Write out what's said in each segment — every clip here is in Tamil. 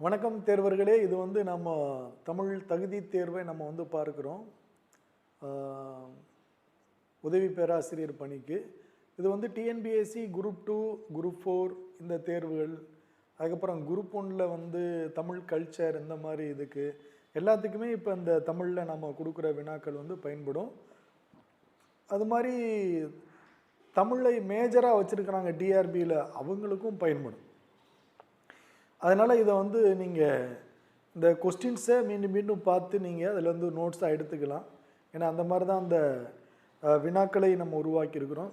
வணக்கம் தேர்வர்களே இது வந்து நம்ம தமிழ் தகுதி தேர்வை நம்ம வந்து பார்க்குறோம். உதவி பேராசிரியர் பணிக்கு. இது வந்து TNPSC group two group four இந்த தேர்வுகள். அதுக்கப்புறம் குரூப் ஒன்றில் வந்து தமிழ் கல்ச்சர் இந்த மாதிரி இதுக்கு. எல்லாத்துக்குமே இப்போ இந்த தமிழில் நம்ம கொடுக்குற வினாக்கள் வந்து பயன்படும். அது மாதிரி தமிழை மேஜராக வச்சுருக்கிறாங்க டிஆர்பியில் அவங்களுக்கும் பயன்படும். அதனால் இதை வந்து நீங்கள் இந்த கொஸ்டின்ஸை மீண்டும் மீண்டும் பார்த்து நீங்கள் அதில் வந்து நோட்ஸாக எடுத்துக்கலாம். ஏன்னா அந்த மாதிரி தான் அந்த வினாக்களை நம்ம உருவாக்கியிருக்கிறோம்.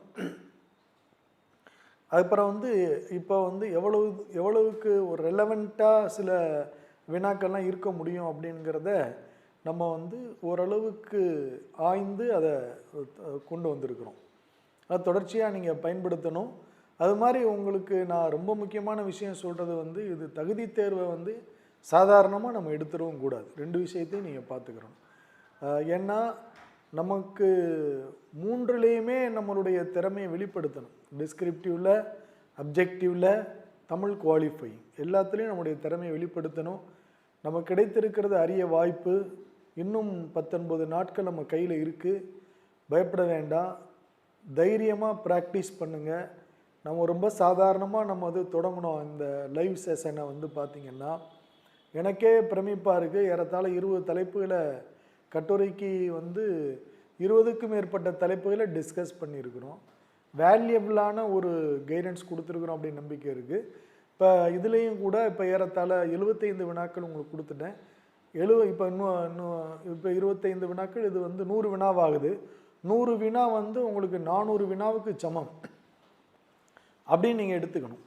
அதுக்கப்புறம் வந்து இப்போ வந்து எவ்வளவு எவ்வளவுக்கு ஒரு ரெலவெண்ட்டாக சில வினாக்கள்லாம் இருக்க முடியும் அப்படிங்கிறத நம்ம வந்து ஓரளவுக்கு ஆய்ந்து அதை கொண்டு வந்திருக்கிறோம். அதை தொடர்ச்சியாக நீங்கள் பயன்படுத்தணும். அது மாதிரி உங்களுக்கு நான் ரொம்ப முக்கியமான விஷயம் சொல்கிறது வந்து இது தகுதி தேர்வை வந்து சாதாரணமாக நம்ம எடுத்துடவும் கூடாது. ரெண்டு விஷயத்தையும் நீங்கள் பார்த்துக்கிறோம் ஏன்னா நமக்கு மூன்றுலேயுமே நம்மளுடைய திறமையை வெளிப்படுத்தணும். டிஸ்கிரிப்டிவில் அப்ஜெக்டிவில் தமிழ் குவாலிஃபைங் எல்லாத்துலேயும் நம்முடைய திறமையை வெளிப்படுத்தணும். நமக்கு கிடைத்திருக்கிறது அரிய வாய்ப்பு. இன்னும் பத்தொன்பது நாட்கள் நம்ம கையில் இருக்குது பயப்பட வேண்டாம். தைரியமாக ப்ராக்டிஸ் பண்ணுங்கள் நம்ம ரொம்ப சாதாரணமாக நம்ம வந்து தொடங்கினோம் இந்த லைவ் செஷனை வந்து பார்த்திங்கன்னா எனக்கே பிரமிப்பாக இருக்குது ஏறத்தாழ இருபது தலைப்புகளை கட்டுரைக்கு வந்து இருபதுக்கும் மேற்பட்ட தலைப்புகளை டிஸ்கஸ் பண்ணியிருக்கிறோம். வேல்யூபிளான ஒரு கைடன்ஸ் கொடுத்துருக்குறோம் அப்படின்னு நம்பிக்கை இருக்குது இப்போ இதுலேயும் கூட இப்போ ஏறத்தாழ எழுபத்தைந்து வினாக்கள் உங்களுக்கு கொடுத்துட்டேன். எழு இப்போ இன்னும் இன்னும் இப்போ இருபத்தைந்து வினாக்கள் இது வந்து நூறு வினாவாகுது. நூறு வினா வந்து உங்களுக்கு நானூறு வினாவுக்கு சமம். அப்படின்னு நீங்கள் எடுத்துக்கணும்.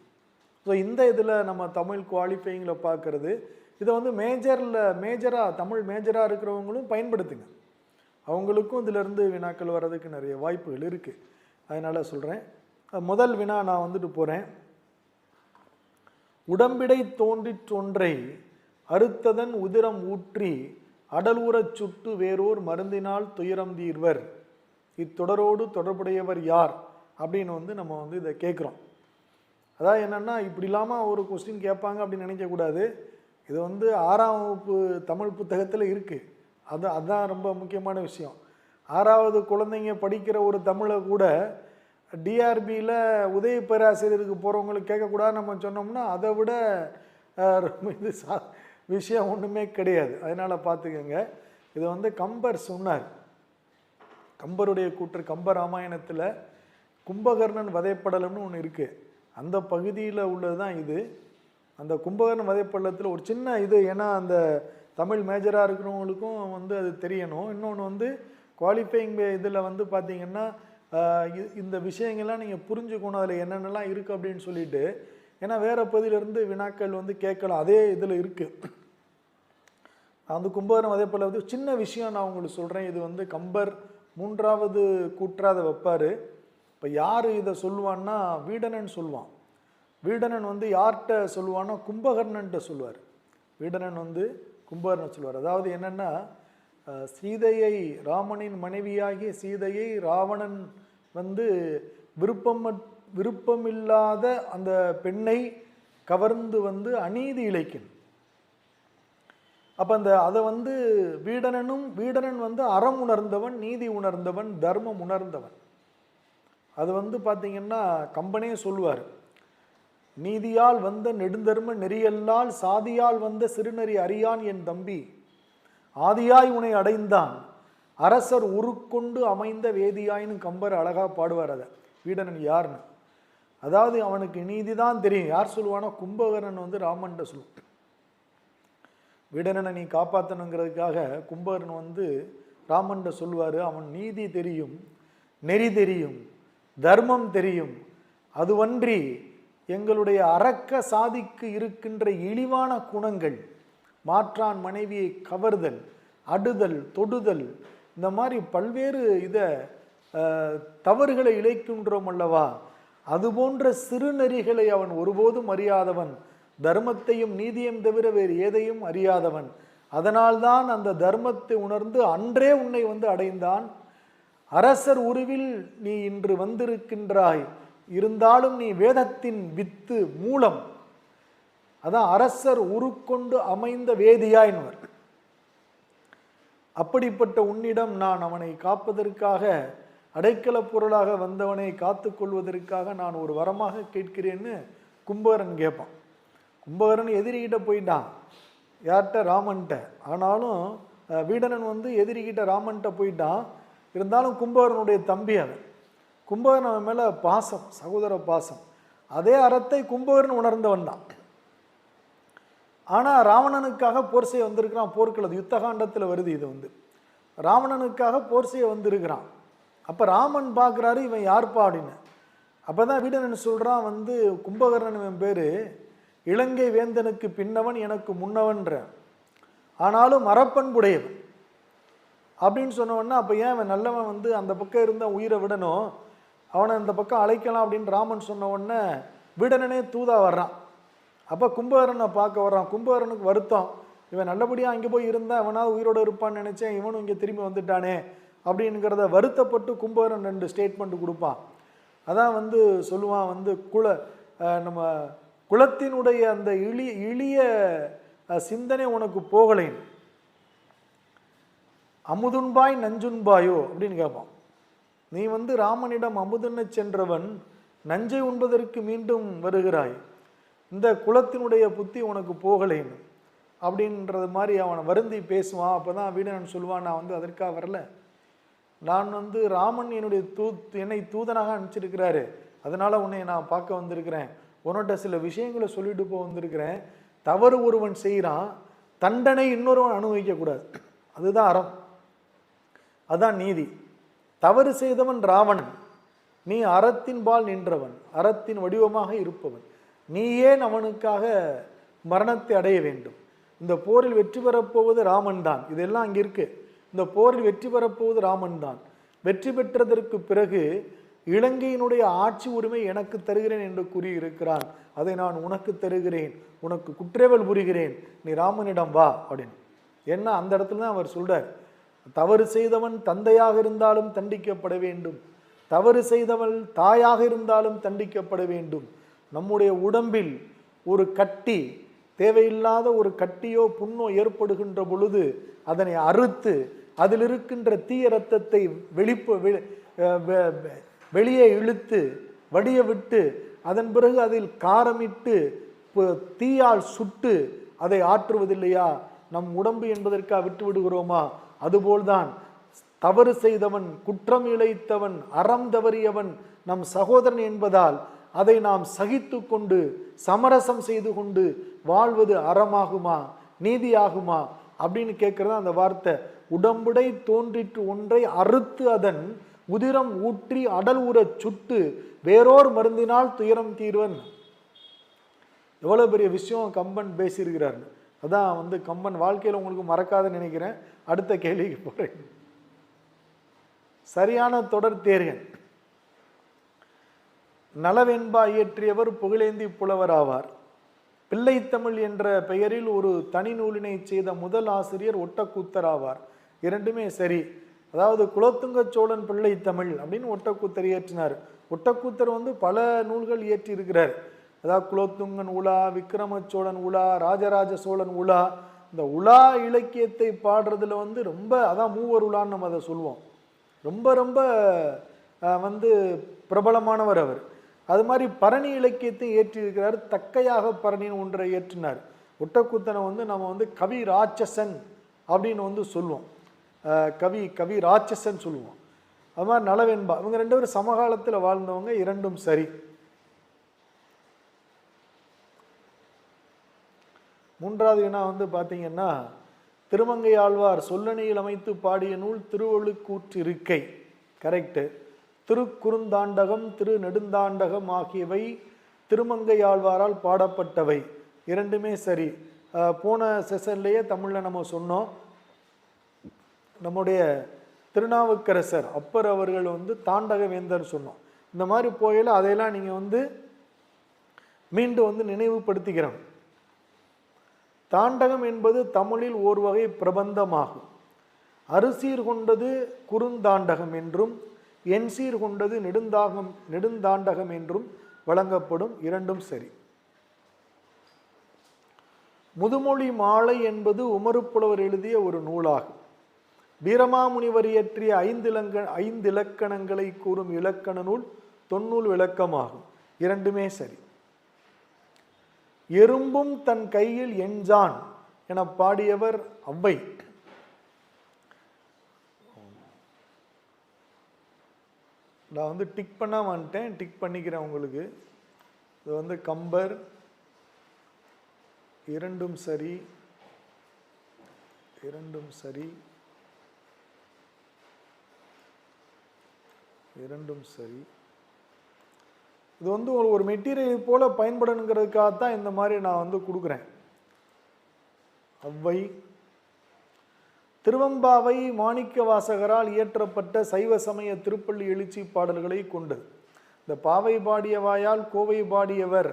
ஸோ இந்த இதில் நம்ம தமிழ் குவாலிஃபைங்கில் பார்க்குறது இதை வந்து மேஜரில் மேஜராக தமிழ் மேஜராக இருக்கிறவங்களும் பயன்படுத்துங்க. அவங்களுக்கும் இதிலேருந்து வினாக்கள் வர்றதுக்கு நிறைய வாய்ப்புகள் இருக்குது அதனால் சொல்கிறேன் முதல் வினா நான் வந்துட்டு போகிறேன் உடம்பிடை தோன்றிற் ஒன்றை அறுத்ததன் உதிரம் ஊற்றி அடலூரச் சுட்டு வேறோர் மருந்தினால் துயரம் தீர்வர். இத்தொடரோடு தொடர்புடையவர் யார்? அப்படின்னு வந்து நம்ம வந்து இதை கேட்குறோம். அதாவது என்னென்னா இப்படி இல்லாமல் ஒரு கொஸ்டின் கேட்பாங்க அப்படின்னு நினைக்கக்கூடாது இது வந்து ஆறாம் வகுப்பு தமிழ் புத்தகத்தில் இருக்குது அது அதுதான் ரொம்ப முக்கியமான விஷயம். ஆறாவது குழந்தைங்க படிக்கிற ஒரு தமிழை கூட டிஆர்பியில் உதவி பேராசிரியருக்கு போகிறவங்களுக்கு கேட்கக்கூடாது நம்ம சொன்னோம்னா அதை விட ரொம்ப இது சா விஷயம் ஒன்றுமே கிடையாது. அதனால் பார்த்துக்கோங்க. இது வந்து கம்பர் சொன்னார். கம்பருடைய கூற்று கம்ப ராமாயணத்தில் கும்பகர்ணன் வதைப்படலம்னு ஒன்று இருக்குது அந்த பகுதியில் உள்ளது தான் இது. அந்த கும்பகர்ண வதைப்பள்ளத்தில் ஒரு சின்ன இது ஏன்னா அந்த தமிழ் மேஜராக இருக்கிறவங்களுக்கும் வந்து அது தெரியணும். இன்னொன்று வந்து குவாலிஃபைங் இதில் வந்து பார்த்தீங்கன்னா இந்த விஷயங்கள்லாம் நீங்கள் புரிஞ்சுக்கணும் அதில் என்னென்னலாம் இருக்குது அப்படின்னு சொல்லிட்டு. ஏன்னா வேறு பகுதியிலேருந்து வினாக்கள் வந்து கேட்கலாம். அதே இதில் இருக்குது அந்த கும்பகர்ணம் அதே போல் வந்து சின்ன விஷயம் நான் உங்களுக்கு சொல்கிறேன் இது வந்து கம்பர் மூன்றாவது கூற்றாத வைப்பார். இப்போ யார் இதை சொல்லுவான்னா வீடனன் சொல்லுவான். வீடனன் வந்து யார்கிட்ட சொல்லுவான்னா கும்பகர்ணன்ட்ட சொல்லுவார். வீடனன் வந்து கும்பகர்ணன் சொல்லுவார். அதாவது என்னென்னா சீதையை ராமனின் மனைவியாகிய சீதையை ராவணன் வந்து விருப்பம் விருப்பமில்லாத அந்த பெண்ணை கவர்ந்து வந்து அநீதி இழைக்கணும் அப்போ அந்த அதை வந்து வீடனனும் வீடனன் வந்து அறம் உணர்ந்தவன் நீதி உணர்ந்தவன் தர்மம் உணர்ந்தவன். அது வந்து பார்த்தீங்கன்னா கம்பனே சொல்லுவார். நீதியால் வந்த நெடுந்தரும நெறியல்லால் சாதியால் வந்த சிறுநெறி அறியான் என் தம்பி. ஆதியாய் உனை அடைந்தான். அரசர் உருக்கொண்டு அமைந்த வேதியாயின்னு கம்பர் அழகா பாடுவார் அதை. வீடனன் யாருன்னு. அதாவது அவனுக்கு நீதி தான் தெரியும். யார் சொல்லுவானா கும்பகரன் வந்து ராமன்ட்ட சொல்லுவான் வீடனனை நீ காப்பாற்றணுங்கிறதுக்காக கும்பகரன் வந்து ராமன்ட்ட சொல்லுவார். அவன் நீதி தெரியும் நெறி தெரியும். தர்மம் தெரியும். அதுவன்றி எங்களுடைய அறக்க சாதிக்கு இருக்கின்ற இழிவான குணங்கள் மாற்றான் மனைவியை கவர்தல் அடுதல் தொடுதல் இந்த மாதிரி பல்வேறு இதை தவறுகளை இழைக்கின்றோம் அல்லவா? அதுபோன்ற சிறுநெறிகளை அவன் ஒருபோதும் அறியாதவன் தர்மத்தையும் நீதியும் தவிர வேறு எதையும் அறியாதவன். அதனால்தான் அந்த தர்மத்தை உணர்ந்து அன்றே உன்னை வந்து அடைந்தான். அரசர் உருவில் நீ இன்று வந்திருக்கின்றாய். இருந்தாலும் நீ வேதத்தின் வித்து மூலம். அதான் அரசர் உருக்கொண்டு அமைந்த வேதியாயின்வர். அப்படிப்பட்ட உன்னிடம் நான் அவனை காப்பதற்காக அடைக்கல பொருளாக வந்தவனை காத்து கொள்வதற்காக நான் ஒரு வரமாக கேட்கிறேன்னு கும்பகரன் கேட்பான் கும்பகரன் எதிரிகிட்ட போயிட்டான். யார்கிட்ட? ராமன்ட்ட. ஆனாலும் வீடனன் வந்து எதிரிகிட்ட ராமன்ட்ட போயிட்டான். இருந்தாலும் கும்பகரனுடைய தம்பி அவன். கும்பகரன் அவன் மேலே பாசம் சகோதர பாசம். அதே அறத்தை கும்பகரன் உணர்ந்தவன் தான். ஆனால் ராவணனுக்காக போர் செய்ய வந்திருக்கிறான் போர்க்களது யுத்தகாண்டத்தில் வருது இது வந்து. ராவணனுக்காக போர் செய்ய வந்திருக்கிறான். அப்போ ராமன் பார்க்குறாரு இவன் யார்ப்பா அப்படின்னு. அப்போ தான் வீடனன் சொல்கிறான் வந்து கும்பகர்ணன் இவன் பேர் இலங்கை வேந்தனுக்கு பின்னவன் எனக்கு முன்னவன்ற. ஆனாலும் மரப்பண்புடையவன் அப்படின்னு சொன்னவொன்னே அப்போ ஏன் அவன் நல்லவன் வந்து அந்த பக்கம் இருந்தால் உயிரை விடணும்? அவனை இந்த பக்கம் அழைக்கலாம் அப்படின்னு ராமன் சொன்ன உடனே வீடனனே தூதா வர்றான். அப்போ கும்பகரனை பார்க்க வர்றான். கும்பகரனுக்கு வருத்தம். இவன் நல்லபடியாக அங்கே போய் இருந்தால் அவனாவது உயிரோடு இருப்பான்னு நினச்சேன் இவனும் இங்கே திரும்பி வந்துட்டானே அப்படிங்கிறத வருத்தப்பட்டு கும்பகரன் ரெண்டு ஸ்டேட்மெண்ட் கொடுப்பான். அதான் வந்து சொல்லுவான் வந்து குல நம்ம குலத்தினுடைய அந்த இளி இளிய சிந்தனை உனக்கு போகலேன். அமுதுன்பாய் நஞ்சுன்பாயோ அப்படின்னு கேட்பான் நீ வந்து ராமனிடம் அமுதுன்னு சென்றவன் நஞ்சை உண்பதற்கு மீண்டும் வருகிறாய். இந்த குலத்தினுடைய புத்தி உனக்கு போகலைன்னு அப்படின்றது மாதிரி அவனை வருந்தி பேசுவான். அப்போ தான் வீடனன் சொல்லுவான் நான் வந்து அதற்காக வரல. நான் வந்து ராமன் என்னுடைய தூ என்னை தூதனாக அனுப்பிச்சிருக்கிறாரு. அதனால் உன்னை நான் பார்க்க வந்திருக்கிறேன். உன்னோட சில விஷயங்களை சொல்லிட்டு போக வந்திருக்கிறேன். தவறு ஒருவன் செய்கிறான் தண்டனை இன்னொருவன் அனுபவிக்கக்கூடாது. அதுதான் அறம். அதான் நீதி. தவறு செய்தவன் ராவணன் நீ அறத்தின்பால் நின்றவன் அறத்தின் வடிவமாக இருப்பவன். நீ ஏன் அவனுக்காக மரணத்தை அடைய வேண்டும்? இந்த போரில் வெற்றி பெறப்போவது ராமன் தான். இதெல்லாம் அங்கே இருக்கு. இந்த போரில் வெற்றி பெறப்போவது ராமன் தான். வெற்றி பெற்றதற்கு பிறகு இலங்கையினுடைய ஆட்சி உரிமை எனக்கு தருகிறேன் என்று கூறியிருக்கிறான். அதை நான் உனக்கு தருகிறேன். உனக்கு குற்றேவல் புரிகிறேன். நீ ராமனிடம் வா அப்படின்னு. என்ன? அந்த இடத்துல தான் அவர் சொல்றார். தவறு செய்தவன் தந்தையாக இருந்தாலும் தண்டிக்கப்பட வேண்டும். தவறு செய்தவள் தாயாக இருந்தாலும் தண்டிக்கப்பட வேண்டும். நம்முடைய உடம்பில் ஒரு கட்டி தேவையில்லாத ஒரு கட்டியோ புண்ணோ ஏற்படுகின்ற பொழுது அதனை அறுத்து அதில் இருக்கின்ற தீய ரத்தத்தை வெளிப்பு வெளியே இழுத்து வடிய விட்டு அதன் பிறகு அதில் காரமிட்டு தீயால் சுட்டு அதை ஆற்றுவதில்லையா? நம் உடம்பு என்பதற்காக விட்டு விடுகிறோமா? அதுபோல்தான் தவறு செய்தவன் குற்றம் இழைத்தவன் அறம் தவறியவன் நம் சகோதரன் என்பதால் அதை நாம் சகித்து கொண்டு சமரசம் செய்து கொண்டு வாழ்வது அறமாகுமா நீதியாகுமா அப்படின்னு கேட்குறது அந்த வார்த்தை. உடம்புடை தோன்றிற்று ஒன்றை அறுத்து அதன் உதிரம் ஊற்றி அடல் உறச் சுட்டு வேறோர் மருந்தினால் துயரம் தீர்வன். எவ்வளோ பெரிய விஷயம் கம்பன் பேசியிருக்கிறார்னு அதான் வந்து கம்பன் வாழ்க்கையில் உங்களுக்கு மறக்காத நினைக்கிறேன். அடுத்த கேள்விக்கு போகிறேன் சரியான தொடர் தேர்கன் நலவென்பா இயற்றியவர் புகழேந்தி புலவர் ஆவார். பிள்ளைத்தமிழ் என்ற பெயரில் ஒரு தனி நூலினை செய்த முதல் ஆசிரியர் ஒட்டக்கூத்தர் ஆவார். இரண்டுமே சரி. அதாவது குலோத்துங்க சோழன் பிள்ளைத்தமிழ் அப்படின்னு ஒட்டக்கூத்தர் இயற்றினார். ஒட்டக்கூத்தர் வந்து பல நூல்கள் இயற்றி இருக்கிறார் அதாவது குலோத்துங்கன் உலா விக்ரம சோழன் உலா ராஜராஜ சோழன் உலா. இந்த உலா இலக்கியத்தை பாடுறதுல வந்து ரொம்ப அதான் மூவர் உலான்னு நம்ம அதை சொல்லுவோம் ரொம்ப ரொம்ப வந்து பிரபலமானவர் அவர். அது மாதிரி பரணி இலக்கியத்தை ஏற்றியிருக்கிறார் தக்கையாக பரணின்னு ஒன்றை ஏற்றினார். ஒட்டக்கூத்தனை வந்து நம்ம வந்து கவி ராட்சசன் அப்படின்னு வந்து சொல்லுவோம் கவி கவி ராட்சசன் சொல்லுவோம் அது மாதிரி நலவென்பா இவங்க ரெண்டு பேரும் சமகாலத்தில் வாழ்ந்தவங்க இரண்டும் சரி. மூன்றாவது வினா வந்து பார்த்தீங்கன்னா திருமங்கை ஆழ்வார் சொல்லணியில் அமைத்து பாடிய நூல் திருவள்ளுக்கூற்றிருக்கை கரெக்டு திருக்குறுந்தாண்டகம் திரு நெடுந்தாண்டகம் ஆகியவை திருமங்கை ஆழ்வாரால் பாடப்பட்டவை. இரண்டுமே சரி. போன செஷன்லேயே தமிழில் நம்ம சொன்னோம். நம்முடைய திருநாவுக்கரசர் அப்பர் அவர்கள் வந்து தாண்டக வேந்தர் சொன்னோம். இந்த மாதிரி போயில அதையெல்லாம் நீங்கள் வந்து மீண்டும் வந்து நினைவுபடுத்திக்கிறோம். தாண்டகம் என்பது தமிழில் ஓர் வகை பிரபந்தமாகும். அரிசீர் கொண்டது குறுந்தாண்டகம் என்றும் என்சீர் கொண்டது நெடுந்தாகம் நெடுந்தாண்டகம் என்றும் வழங்கப்படும் இரண்டும் சரி. முதுமொழி மாலை என்பது உமறுப்புலவர் எழுதிய ஒரு நூலாகும். வீரமாமுனிவர் இயற்றிய ஐந்திலங்க ஐந்து இலக்கணங்களை கூறும் இலக்கண நூல் தொன்னூல் விளக்கமாகும். இரண்டுமே சரி. எறும்பும் தன் கையில் எஞ்சான் என பாடியவர் அவ்வை. நான் வந்து டிக் பண்ண வந்துட்டேன் டிக் பண்ணிக்கிறேன் உங்களுக்கு. இது வந்து கம்பர் இரண்டும் சரி இரண்டும் சரி இரண்டும் சரி. இது வந்து ஒரு மெட்டீரியல் போல பயன்படணுங்கிறதுக்காக தான் இந்த மாதிரி நான் வந்து கொடுக்குறேன். அவ்வை திருவம்பாவை மாணிக்க வாசகரால் இயற்றப்பட்ட சைவ சமய திருப்பள்ளி எழுச்சி பாடல்களை கொண்டது. இந்த பாவை பாடியவாயால் கோவை பாடியவர்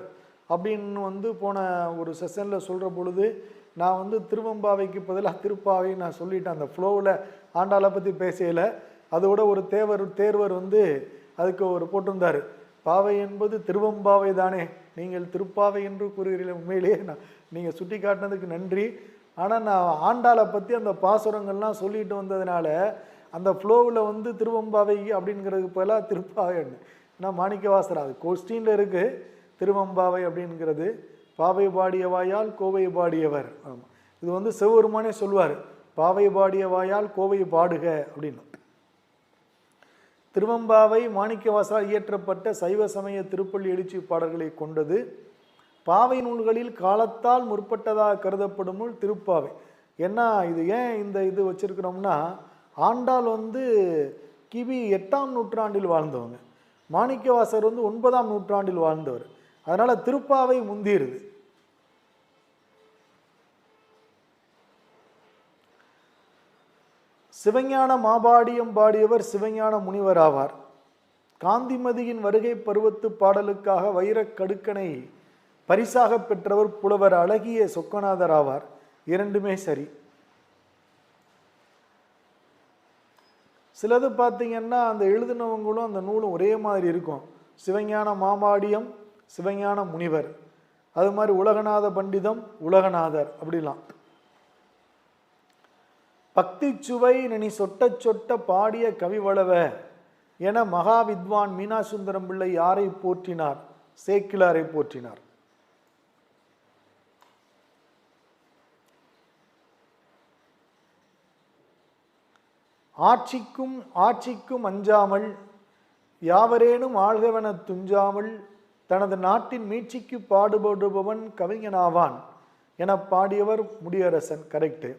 அப்படின்னு வந்து போன ஒரு செஷனில் சொல்கிற பொழுது நான் வந்து திருவம்பாவைக்கு பதிலாக திருப்பாவை நான் சொல்லிட்டேன். அந்த ஃப்ளோவில் ஆண்டாளை பற்றி பேசையில். அதோட ஒரு தேவர் தேர்வர் வந்து அதுக்கு ஒரு போட்டிருந்தார். பாவை என்பது திருவம்பாவை தானே. நீங்கள் திருப்பாவை என்று கூறுகிறீர்கள். உண்மையிலேயே நான் நீங்கள் சுட்டி காட்டினதுக்கு நன்றி. ஆனால் நான் ஆண்டாளை பற்றி அந்த பாசுரங்கள்லாம் சொல்லிட்டு வந்ததுனால அந்த ஃப்ளோவில் வந்து திருவம்பாவை அப்படிங்கிறதுக்கு பதிலாக திருப்பாவை ஏன்னா மாணிக்கவாசர் அது கொஸ்டினில் இருக்குது திருவம்பாவை அப்படிங்கிறது பாவை பாடிய வாயால் கோவை பாடியவர். ஆமாம் இது வந்து சிவபெருமானே சொல்வார். பாவை பாடியவாயால் கோவை பாடுக அப்படின்னு. திருவம்பாவை மாணிக்கவாசால் இயற்றப்பட்ட சைவ சமய திருப்பள்ளி எழுச்சி பாடல்களை கொண்டது. பாவை நூல்களில் காலத்தால் முற்பட்டதாக கருதப்படும் நூல் திருப்பாவை. ஏன்னா இது ஏன் இந்த இது வச்சிருக்கிறோம்னா ஆண்டாள் வந்து கிபி எட்டாம் நூற்றாண்டில் வாழ்ந்தவங்க. மாணிக்கவாசர் வந்து ஒன்பதாம் நூற்றாண்டில் வாழ்ந்தவர். அதனால் திருப்பாவை முந்திருது சிவஞான மாபாடியம் பாடியவர் சிவஞான முனிவர் ஆவார். காந்திமதியின் வருகை பருவத்து பாடலுக்காக வைரக் கடுக்கனை பரிசாக பெற்றவர் புலவர் அழகிய சொக்கநாதர் ஆவார். இரண்டுமே சரி. சிலது பார்த்தீங்கன்னா அந்த எழுதினவங்களும் அந்த நூலும் ஒரே மாதிரி இருக்கும். சிவஞான மாமாடியம் சிவஞான முனிவர். அது மாதிரி உலகநாத பண்டிதம் உலகநாதர் அப்படிலாம். பக்தி சுவை நனி சொட்ட சொட்ட பாடிய கவிவளவ என மகா வித்வான் மீனா சுந்தரம் பிள்ளை யாரை போற்றினார்? சேக்கிலாரை போற்றினார். ஆட்சிக்கும் ஆட்சிக்கும் அஞ்சாமல் யாவரேனும் ஆள்கவன துஞ்சாமல் தனது நாட்டின் மீட்சிக்கு பாடுபடுபவன் கவிஞனாவான் என பாடியவர் முடியரசன். கரெக்டு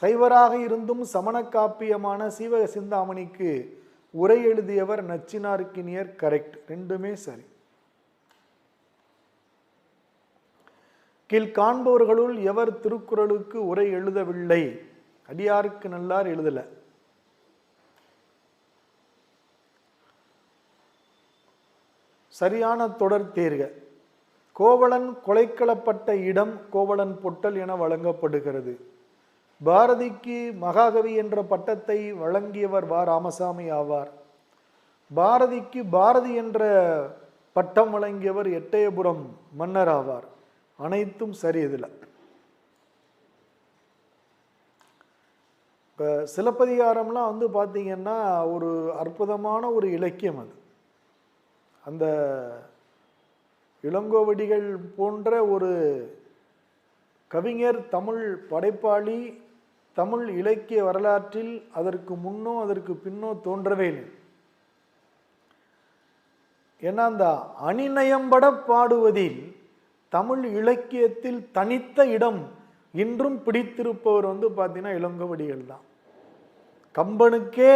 சைவராக இருந்தும் சமண காப்பியமான சீவக சிந்தாமணிக்கு உரை எழுதியவர் நச்சினார்க்கினியர் கரெக்ட் ரெண்டுமே சரி. கீழ் காண்பவர்களுள் எவர் திருக்குறளுக்கு உரை எழுதவில்லை? அடியாருக்கு நல்லார் எழுதல. சரியான தொடர் தேர்க. கோவலன் கொலைக்களப்பட்ட இடம் கோவலன் பொட்டல் என வழங்கப்படுகிறது. பாரதிக்கு மகாகவி என்ற பட்டத்தை வழங்கியவர் வா. ராமசாமி ஆவார். பாரதிக்கு பாரதி என்ற பட்டம் வழங்கியவர் எட்டயபுரம் மன்னர் ஆவார். அனைத்தும் சரி இதில் இப்போ சிலப்பதிகாரம்லாம் வந்து பார்த்தீங்கன்னா ஒரு அற்புதமான ஒரு இலக்கியம் அது. அந்த இளங்கோவடிகள் போன்ற ஒரு கவிஞர் தமிழ் படைப்பாளி தமிழ் இலக்கிய வரலாற்றில் அதற்கு முன்னோ அதற்கு பின்னோ தோன்றவே இல்லை. ஏன்னா அந்த அணிநயம்பட பாடுவதில் தமிழ் இலக்கியத்தில் தனித்த இடம் இன்றும் பிடித்திருப்பவர் வந்து பார்த்தீங்கன்னா இளங்கோவடிகள் தான். கம்பனுக்கே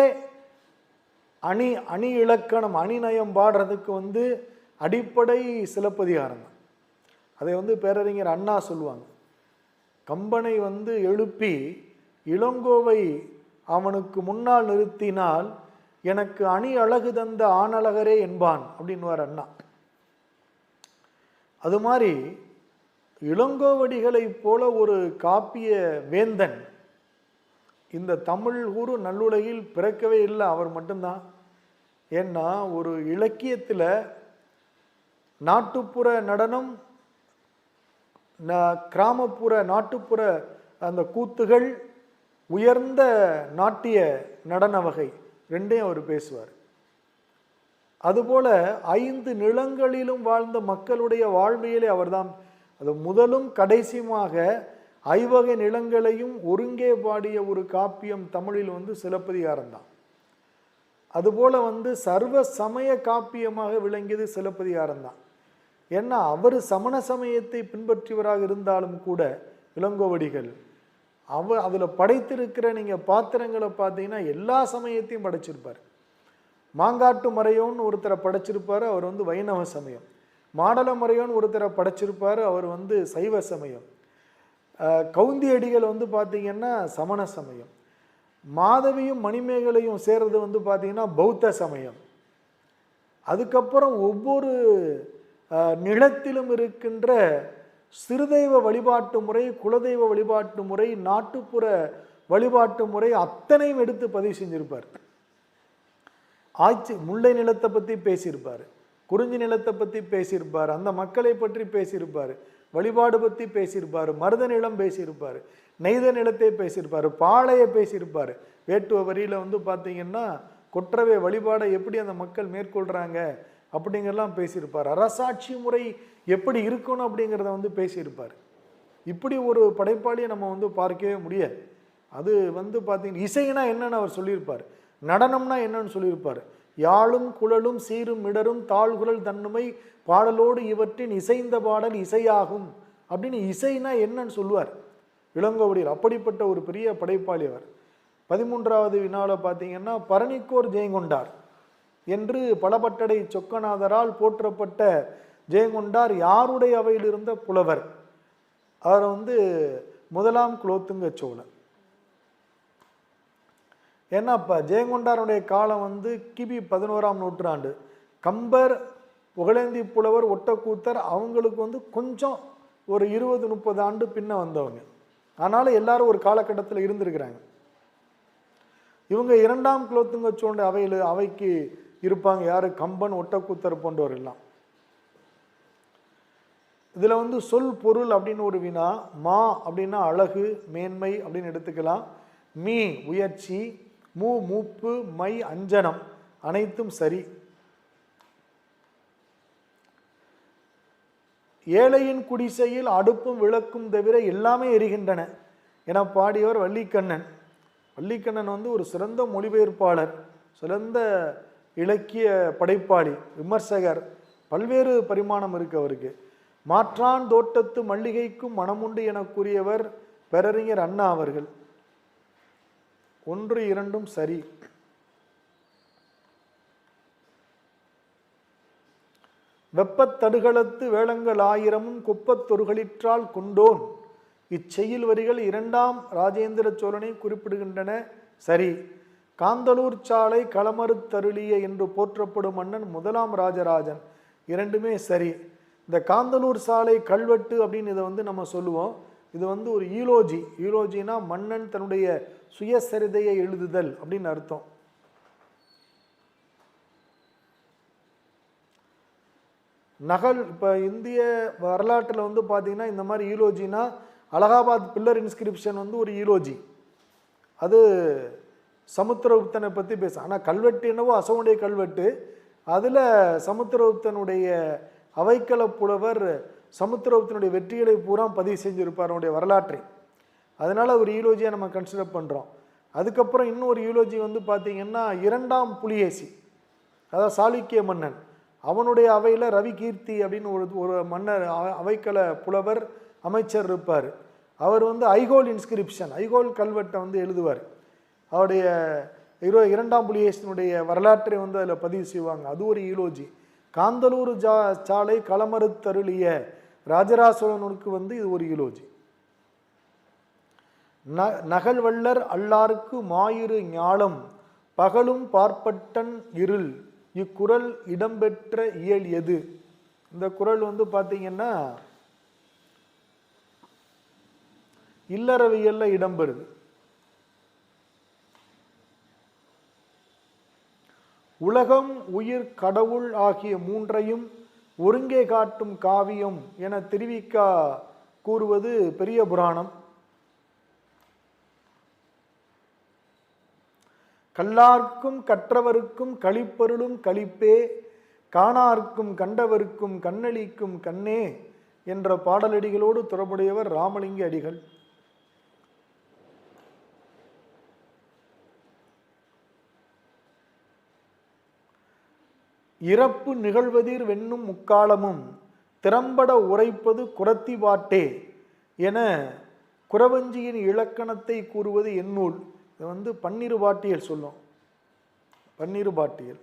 அணி அணி இலக்கணம் அணிநயம் பாடுறதுக்கு வந்து அடிப்படை சிலப்பதிகாரம் தான். அதை வந்து பேரறிஞர் அண்ணா சொல்லுவாங்க. கம்பனை வந்து எழுப்பி இளங்கோவை அவனுக்கு முன்னால் நிறுத்தினால் எனக்கு அணி அழகு தந்த ஆணழகரே என்பான் அப்படின்வார் அண்ணா. அது மாதிரி இளங்கோவடிகளைப் போல ஒரு காப்பிய வேந்தன் இந்த தமிழ் ஊரு நல்லுலகில் பிறக்கவே இல்லை அவர் மட்டும்தான். ஏன்னா ஒரு இலக்கியத்தில் நாட்டுப்புற நடனம் ந- கிராமப்புற நாட்டுப்புற அந்த கூத்துகள் உயர்ந்த நாட்டிய நடன வகை ரெண்டையும் அவர் பேசுவார். அதுபோல ஐந்து நிலங்களிலும் வாழ்ந்த மக்களுடைய வாழ்வியலை அவர்தான் அது முதலும் கடைசியுமாக ஐவகை நிலங்களையும் ஒருங்கே பாடிய ஒரு காப்பியம் தமிழில் வந்து சிலப்பதிகாரம்தான். அதுபோல் அதுபோல வந்து சர்வ சமய காப்பியமாக விளங்கியது சிலப்பதிகாரம்தான். ஏன்னா அவர் சமண சமயத்தை பின்பற்றியவராக இருந்தாலும் கூட இளங்கோவடிகள் அவ அதில் படைத்திருக்கிற நீங்கள் பாத்திரங்களை பார்த்தீங்கன்னா எல்லா சமயத்தையும் படைச்சிருப்பார். மாங்காட்டு மறையோன்னு ஒருத்தரை படைச்சிருப்பார் அவர் வந்து வைணவ சமயம். மாடல மறையோன்னு ஒருத்தரை படைச்சிருப்பார் அவர் வந்து சைவ சமயம். கவுந்தி அடிகள் வந்து பார்த்தீங்கன்னா சமண சமயம். மாதவியும் மணிமேகலையும் சேர்றது வந்து பார்த்தீங்கன்னா பௌத்த சமயம். அதுக்கப்புறம் ஒவ்வொரு நிலத்திலும் இருக்கின்ற சிறுதெய்வ வழிபாட்டு முறை குலதெய்வ வழிபாட்டு முறை நாட்டுப்புற வழிபாட்டு முறை அத்தனையும் எடுத்து பதிவு செஞ்சிருப்பார். ஆட்சி முல்லை நிலத்தை பற்றி பேசியிருப்பார். குறிஞ்சி நிலத்தை பற்றி பேசியிருப்பார். அந்த மக்களை பற்றி பேசியிருப்பார். வழிபாடு பற்றி பேசியிருப்பார். மருத நிலம் பேசியிருப்பார். நெய்த நிலத்தை பேசியிருப்பார். பாளைய பேசியிருப்பார். வேட்டுவ வரியில் வந்து பார்த்தீங்கன்னா கொற்றவை வழிபாடை எப்படி அந்த மக்கள் மேற்கொள்கிறாங்க அப்படிங்கிறலாம் பேசியிருப்பார். அரசாட்சி முறை எப்படி இருக்கணும் அப்படிங்கிறத வந்து பேசியிருப்பார். இப்படி ஒரு படைப்பாளியை நம்ம வந்து பார்க்கவே முடியாது. அது வந்து பார்த்தீங்கன்னா இசைனா என்னன்னு அவர் சொல்லியிருப்பார். நடனம்னா என்னன்னு சொல்லியிருப்பார். யாழும் குழலும் சீரும் இடரும் தாழ்குழல் தன்னுமை பாடலோடு இவற்றின் இசைந்த பாடல் இசையாகும் அப்படின்னு இசைனா என்னன்னு சொல்லுவார். இளங்கோவடியில் அப்படிப்பட்ட ஒரு பெரிய படைப்பாளி அவர். பதிமூன்றாவது வினாவில் பார்த்தீங்கன்னா பரணிக்கோர் ஜெயங்கொண்டார். என்று பலபட்டடை சொக்கநாதரால் போற்றப்பட்ட ஜெயங்கொண்டார் யாருடைய அவையில் இருந்த புலவர்? அவர் வந்து முதலாம் குலோத்துங்க சோழன். ஏன்னா இப்போ ஜெயங்கொண்டாருடைய காலம் வந்து கிபி பதினோராம் நூற்றாண்டு. கம்பர் புகழேந்தி புலவர் ஒட்டக்கூத்தர் அவங்களுக்கு வந்து கொஞ்சம் ஒரு இருபது முப்பது ஆண்டு பின்ன வந்தவங்க. அதனால எல்லாரும் ஒரு காலகட்டத்தில் இருந்திருக்கிறாங்க. இவங்க இரண்டாம் குலோத்துங்க சோழ அவையில் அவைக்கு இருப்பாங்க யார்? கம்பன் ஒட்டக்கூத்தர் போன்றவர் எல்லாம் இதில் வந்து சொல் பொருள் அப்படின்னு ஒரு வினா மா அப்படின்னா அழகு மேன்மை அப்படின்னு எடுத்துக்கலாம். மீ உயர்ச்சி மூ மூப்பு மை அஞ்சனம் அனைத்தும் சரி. ஏழையின் குடிசையில் அடுப்பும் விளக்கும் தவிர எல்லாமே எரிகின்றன என பாடியவர் வள்ளிக்கண்ணன். வள்ளிக்கண்ணன் வந்து ஒரு சிறந்த மொழிபெயர்ப்பாளர் சிறந்த இலக்கிய படைப்பாளி விமர்சகர் பல்வேறு பரிமாணம் இருக்கு அவருக்கு. மாற்றான் தோட்டத்து மல்லிகைக்கும் மனமுண்டு என கூறியவர் பேரறிஞர் அண்ணா அவர்கள். ஒன்று இரண்டும் சரி. வெப்பத் தடுகளத்து வேளங்கள் ஆயிரமும் குப்பத்தொருகளிற்றால் கொண்டோன். இச்செய்யில் வரிகள் இரண்டாம் ராஜேந்திர சோழனை குறிப்பிடுகின்றன. சரி. காந்தலூர் சாலை களமறுத்தருளிய என்று போற்றப்படும் மன்னன் முதலாம் ராஜராஜன். இரண்டுமே சரி. இந்த காந்தலூர் சாலை கல்வெட்டு அப்படின்னு இதை வந்து நம்ம சொல்லுவோம். இது வந்து ஒரு ஈலோஜி. ஈலோஜினா மன்னன் தன்னுடைய சுயசரிதையை எழுதுதல் அப்படின்னு அர்த்தம். நகல் இப்போ இந்திய வரலாற்றில் வந்து பார்த்தீங்கன்னா இந்த மாதிரி ஈலோஜினா அலகாபாத் பில்லர் இன்ஸ்கிரிப்ஷன் வந்து ஒரு ஈலோஜி. அது சமுத்திரகுப்தனை பற்றி பேச. ஆனால் கல்வெட்டு என்னவோ அசோனுடைய கல்வெட்டு. அதில் சமுத்திரகுப்தனுடைய அவைக்கல புலவர் சமுத்திரகுப்தனுடைய வெற்றிகளை பூரா பதிவு செஞ்சுருப்பார் அவனுடைய வரலாற்றை. அதனால் ஒரு ஈலோஜியை நம்ம கன்சிடர் பண்ணுறோம் அதுக்கப்புறம் இன்னொரு ஈலோஜி வந்து பார்த்திங்கன்னா இரண்டாம் புலியேசி அதாவது சாளுக்கிய மன்னன். அவனுடைய அவையில் ரவி கீர்த்தி அப்படின்னு ஒரு ஒரு மன்னர் அவைக்கல புலவர் அமைச்சர் இருப்பார். அவர் வந்து ஐகோல் இன்ஸ்கிரிப்ஷன் ஐகோல் கல்வெட்டை வந்து எழுதுவார். அவருடைய இரு இரண்டாம் புலிகேசனுடைய வரலாற்றை வந்து அதில் பதிவு செய்வாங்க. அது ஒரு ஈலோஜி காந்தலூர் ஜா சாலை களமறுத்தருளிய ராஜராசோழனுக்கு வந்து இது ஒரு ஈலோஜி ந நகல்வல்லர் அல்லாருக்கு மாயிரு ஞாலம் பகலும் பார்ப்பட்டன் இருள் இக்குறள் இடம்பெற்ற இயல் எது? இந்த குறள் வந்து பார்த்தீங்கன்னா இல்லறவியல்ல இடம்பெறுது. உலகம் உயிர் கடவுள் ஆகிய மூன்றையும் ஒருங்கே காட்டும் காவியம் என திருவிக்கா கூறுவது பெரிய புராணம். கல்லார்க்கும் கற்றவருக்கும் கழிப்பொருளும் களிப்பே காணார்க்கும் கண்டவருக்கும் கண்ணளிக்கும் கண்ணே என்ற பாடலடிகளோடு தொடர்புடையவர் ராமலிங்க அடிகள். இறப்பு நிகழ்வதிர் வெண்ணும் முக்காலமும் திறம்பட உரைப்பது குரத்தி பாட்டே என குறவஞ்சியின் இலக்கணத்தை கூறுவது எந்நூல் இது வந்து பன்னிரு பாட்டியல் சொல்லும். பன்னிரு பாட்டியல்.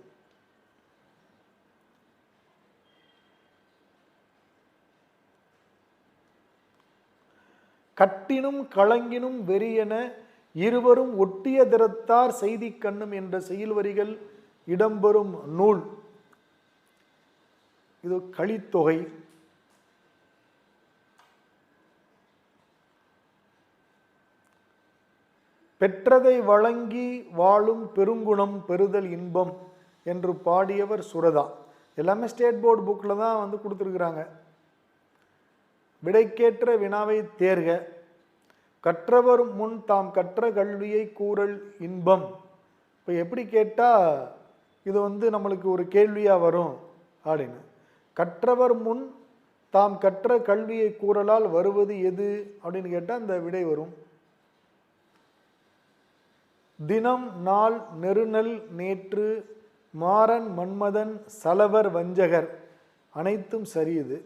கட்டினும் களங்கினும் வெறியென இருவரும் ஒட்டிய திறத்தார் செய்தி கண்ணும் என்ற செயல் வரிகள் இடம்பெறும் நூல். இது கழித்தொகை. பெற்றதை வழங்கி வாழும் பெருங்குணம் பெறுதல் இன்பம் என்று பாடியவர் சுரதா. எல்லாமே ஸ்டேட் போர்டு புக்கில் தான் வந்து கொடுத்துருக்குறாங்க. விடைக்கேற்ற வினாவை தேர்க. கற்றவர் முன் தாம் கற்ற கல்வியை கூறல் இன்பம். இப்போ எப்படி கேட்டால் இது வந்து நம்மளுக்கு ஒரு கேள்வியாக வரும் அப்படின்னு. கற்றவர் முன் தாம் கற்ற கல்வியை கூறலால் வருவது எது? அப்படின்னு கேட்டால் அந்த விடை வரும். தினம் நாள் நெருநல் நேற்று மாறன் மன்மதன் சலவர் வஞ்சகர். அனைத்தும் சரியுது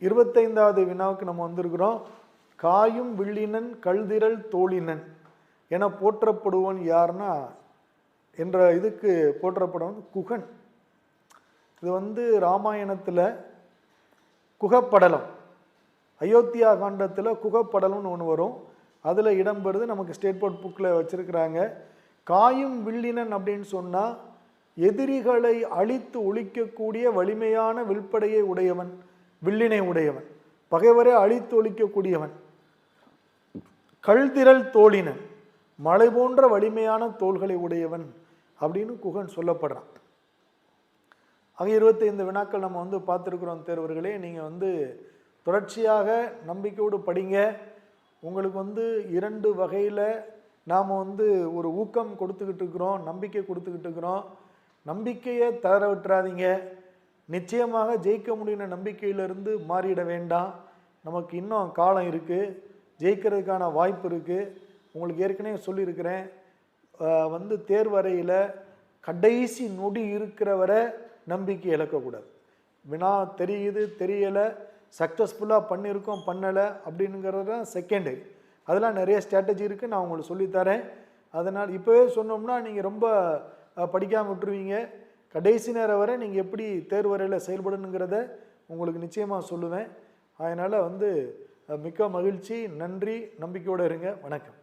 இருபத்தைந்தாவது வினாவுக்கு நம்ம வந்திருக்கிறோம். காயும் வில்லினன் கல்திரள் தோழினன் என போற்றப்படுவன் யார்னா என்ற இதுக்கு போற்றப்படுவன் குகன். இது வந்து ராமாயணத்தில் குகப்படலம். அயோத்தியா காண்டத்தில் குகப்படலம்னு ஒன்று வரும். அதில் இடம்பெறுது நமக்கு ஸ்டேட் போர்ட் புக்கில் வச்சுருக்கிறாங்க. காயும் வில்லினன் அப்படின்னு சொன்னால் எதிரிகளை அழித்து ஒழிக்கக்கூடிய வலிமையான வில்படையை உடையவன் வில்லினை உடையவன். பகைவரை அழித்து ஒழிக்கக்கூடியவன். கல்திரள் தோழினன் மலை போன்ற வலிமையான தோள்களை உடையவன். அப்படின்னு குகன் சொல்லப்படுறான். ஆக இருபத்தைந்து வினாக்கள் நம்ம வந்து பார்த்துருக்குறோம் தேர்வர்களே. நீங்கள் வந்து தொடர்ச்சியாக நம்பிக்கையோடு படிங்க. உங்களுக்கு வந்து இரண்டு வகையில் நாம் வந்து ஒரு ஊக்கம் கொடுத்துக்கிட்டு இருக்கிறோம் நம்பிக்கை கொடுத்துக்கிட்டு இருக்கிறோம். நம்பிக்கையை தளர விட்டுறாதீங்க. நிச்சயமாக ஜெயிக்க முடியுன நம்பிக்கையிலிருந்து மாறிட வேண்டாம். நமக்கு இன்னும் காலம் இருக்குது ஜெயிக்கிறதுக்கான வாய்ப்பு இருக்குது உங்களுக்கு ஏற்கனவே சொல்லியிருக்கிறேன். வந்து தேர்வறையில் கடைசி நொடி இருக்கிற வரை நம்பிக்கை இழக்கக்கூடாது. வினா தெரியுது தெரியலை சக்ஸஸ்ஃபுல்லாக பண்ணியிருக்கோம் பண்ணலை அப்படிங்கிறது தான் செகண்டரி அதெல்லாம் நிறைய ஸ்ட்ராட்டஜி இருக்குது நான் உங்களுக்கு சொல்லித்தரேன் அதனால் இப்போவே சொன்னோம்னா நீங்கள் ரொம்ப படிக்காமல் விட்டுருவீங்க. கடைசி நேரம் வரை நீங்கள் எப்படி தேர்வறையில் செயல்படணுங்கிறத உங்களுக்கு நிச்சயமாக சொல்லுவேன். அதனால் வந்து மிக்க மகிழ்ச்சி நன்றி நம்பிக்கையோடு இருங்க. வணக்கம்.